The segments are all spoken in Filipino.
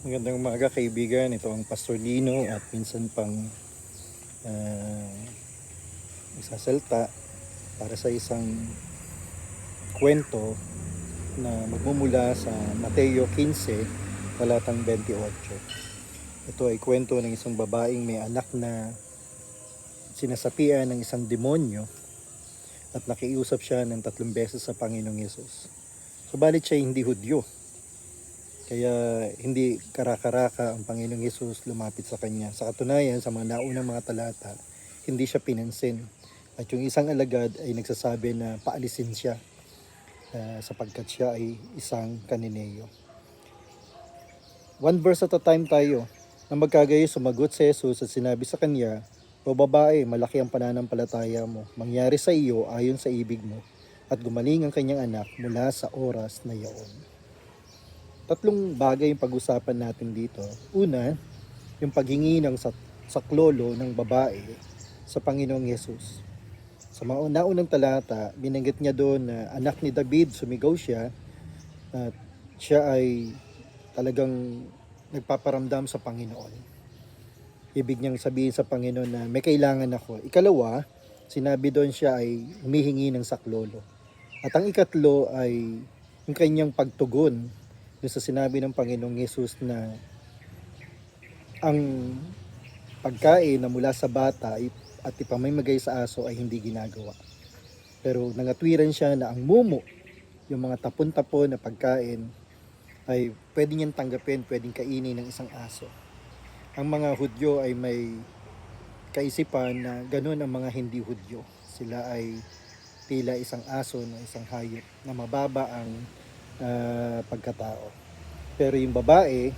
Magandang umaga kaibigan. Ito ang Pastor Lino at minsan pang uh, isasalta para sa isang kwento na magmumula sa Mateo 15, talatang 28. Ito ay kwento ng isang babaeng may anak na sinasapian ng isang demonyo at nakiusap siya ng tatlong beses sa Panginoong Yesus. Subalit siya hindi Hudyo. Kaya hindi karakaraka ang Panginoong Yesus lumapit sa kanya. Sa katunayan, sa mga naunang mga talata, hindi siya pinansin. At yung isang alagad ay nagsasabi na paalisin siya uh, sapagkat siya ay isang kanineyo. One verse at a time tayo. Na magkagayo sumagot si Jesus at sinabi sa kanya, O babae, malaki ang pananampalataya mo. Mangyari sa iyo ayon sa ibig mo at gumaling ang kanyang anak mula sa oras na yaon tatlong bagay yung pag-usapan natin dito. Una, yung paghingi ng sak- saklolo ng babae sa Panginoong Yesus. Sa mga naunang talata, binanggit niya doon na anak ni David, sumigaw siya at siya ay talagang nagpaparamdam sa Panginoon. Ibig niyang sabihin sa Panginoon na may kailangan ako. Ikalawa, sinabi doon siya ay humihingi ng saklolo. At ang ikatlo ay yung kanyang pagtugon doon sa sinabi ng Panginoong Yesus na ang pagkain na mula sa bata at ipamimigay sa aso ay hindi ginagawa. Pero nangatwiran siya na ang mumo, yung mga tapon-tapon na pagkain, ay pwede niyang tanggapin, pwedeng kainin ng isang aso. Ang mga Hudyo ay may kaisipan na ganun ang mga hindi Hudyo. Sila ay tila isang aso na isang hayop na mababa ang ah, pagkatao. Pero yung babae,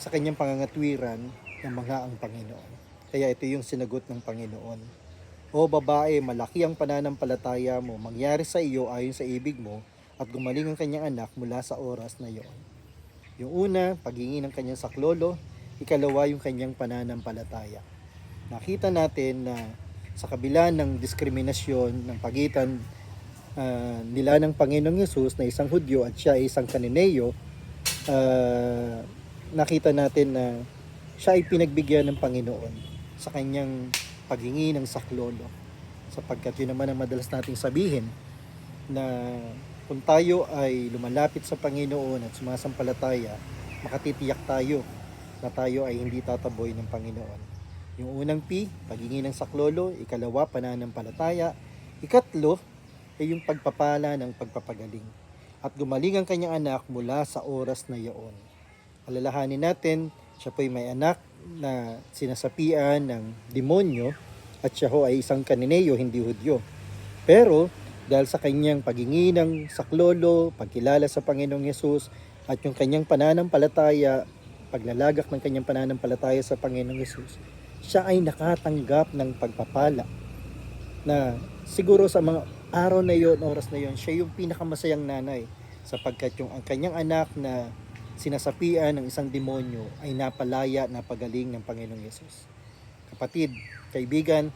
sa kanyang pangangatwiran, ng mga ang Panginoon. Kaya ito yung sinagot ng Panginoon. O babae, malaki ang pananampalataya mo, mangyari sa iyo ayon sa ibig mo, at gumaling ang kanyang anak mula sa oras na iyon. Yung una, paghingi ng kanyang saklolo, ikalawa yung kanyang pananampalataya. Nakita natin na sa kabila ng diskriminasyon ng pagitan ah, nila ng Panginoong Yesus na isang Hudyo at siya ay isang Kanineyo, ah, nakita natin na siya ay pinagbigyan ng Panginoon sa kanyang paghingi ng saklolo. Sapagkat yun naman ang madalas nating sabihin na kung tayo ay lumalapit sa Panginoon at sumasampalataya, makatitiyak tayo na tayo ay hindi tataboy ng Panginoon. Yung unang P, paghingi ng saklolo. Ikalawa, pananampalataya. Ikatlo, ay yung pagpapala ng pagpapagaling. At gumaling ang kanyang anak mula sa oras na iyon. Alalahanin natin, siya po'y may anak na sinasapian ng demonyo at siya ho ay isang kanineyo, hindi hudyo. Pero dahil sa kanyang paghingi ng saklolo, pagkilala sa Panginoong Yesus at yung kanyang pananampalataya, paglalagak ng kanyang pananampalataya sa Panginoong Yesus, siya ay nakatanggap ng pagpapala na siguro sa mga araw na yon, oras na yon, siya yung pinakamasayang nanay sapagkat yung ang kanyang anak na sinasapian ng isang demonyo ay napalaya, napagaling ng Panginoong Yesus. Kapatid, kaibigan,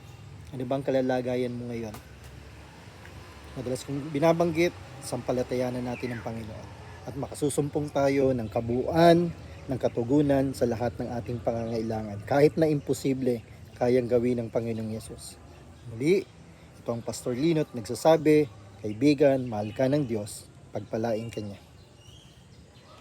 ano bang kalalagayan mo ngayon? Madalas kong binabanggit, sampalatayanan natin ng Panginoon. At makasusumpong tayo ng kabuuan, ng katugunan sa lahat ng ating pangangailangan. Kahit na imposible, kayang gawin ng Panginoong Yesus. Muli, ito ang Pastor Linot nagsasabi, kaibigan, mahal ka ng Diyos, pagpalain ka niya.